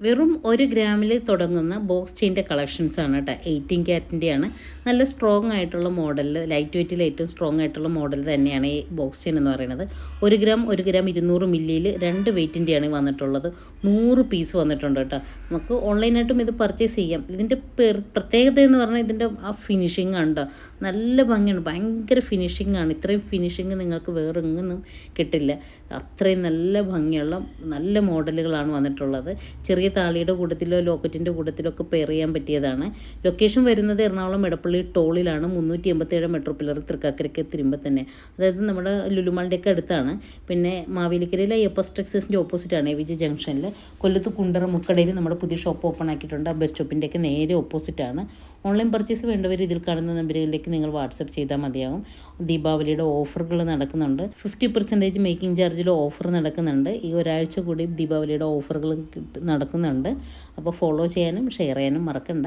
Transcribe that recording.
വെറും ഒരു ഗ്രാമിൽ തുടങ്ങുന്ന ബോക്സ് ചെയിന്റെ കളക്ഷൻസ് ആണ് കേട്ടോ. എയ്റ്റീൻ ക്യാറ്റിന്റെയാണ് നല്ല സ്ട്രോങ് ആയിട്ടുള്ള മോഡലിൽ ലൈറ്റ് വെയിറ്റിൽ ഏറ്റവും സ്ട്രോങ് ആയിട്ടുള്ള മോഡൽ തന്നെയാണ് ഈ ബോക്സ് ചെയിൻ എന്ന് പറയുന്നത്. ഒരു ഗ്രാം ഒരു ഗ്രാം ഇരുന്നൂറ് മില്ലിയിൽ രണ്ട് വെയിറ്റിന്റെയാണ് വന്നിട്ടുള്ളത്. നൂറ് പീസ് വന്നിട്ടുണ്ട് കേട്ടോ. നമുക്ക് ഓൺലൈനായിട്ടും ഇത് പർച്ചേസ് ചെയ്യാം. ഇതിന്റെ പ്രത്യേകത എന്ന് പറഞ്ഞാൽ ഇതിന്റെ ആ ഫിനിഷിംഗ് ഉണ്ട് നല്ല ഭംഗിയാണ്. ഭയങ്കര ഫിനിഷിംഗ് ആണ്. ഇത്രയും ഫിനിഷിങ് നിങ്ങൾക്ക് വേറെ എങ്ങൊന്നും കിട്ടില്ല. അത്രയും നല്ല ഭംഗിയുള്ള നല്ല മോഡലുകളാണ് വന്നിട്ടുള്ളത്. ചെറിയ താളിയുടെ കൂട്ടത്തിലോ ലോക്കറ്റിന്റെ കൂട്ടത്തിലോ ഒക്കെ പെയർ ചെയ്യാൻ പറ്റിയതാണ്. ലൊക്കേഷൻ വരുന്നത് എറണാകുളം എടപ്പള്ളി ടോളിലാണ്. മുന്നൂറ്റി എൺപത്തേഴ് മെട്രോ പില്ലർ തൃക്കാക്കരയ്ക്ക് തിരുമ്പോൾ തന്നെ. അതായത് നമ്മുടെ ലുലുമാളിന്റെയൊക്കെ അടുത്താണ്. പിന്നെ മാവേലിക്കരയിലെ എപ്പസ് ടെക്സസിന്റെ ഓപ്പോസിറ്റാണ് എ വിജി ജംഗ്ഷനിൽ കൊല്ലത്ത് കുണ്ടറ മുക്കടയിൽ നമ്മുടെ പുതിയ ഷോപ്പ് ഓപ്പൺ ആക്കിയിട്ടുണ്ട്. ബസ് സ്റ്റോപ്പിന്റെയൊക്കെ നേരെ ഓപ്പോസിറ്റാണ് ഓൺലൈൻ പർച്ചേസ് വേണ്ടവർ ഇതിൽ കാണുന്ന നമ്പറുകളിലേക്ക് നിങ്ങൾ വാട്സപ്പ് ചെയ്താൽ മതിയാകും. ദീപാവലിയുടെ ഓഫറുകൾ നടക്കുന്നുണ്ട്. ഫിഫ്റ്റി പെർസെന്റേജ് മേക്കിംഗ് ചാർജിൽ ഓഫർ നടക്കുന്നുണ്ട്. ഈ ഒരാഴ്ച കൂടി ദീപാവലിയുടെ ഓഫറുകൾ നടക്കുന്നുണ്ട്. അപ്പോൾ ഫോളോ ചെയ്യാനും ഷെയർ ചെയ്യാനും മറക്കണ്ട.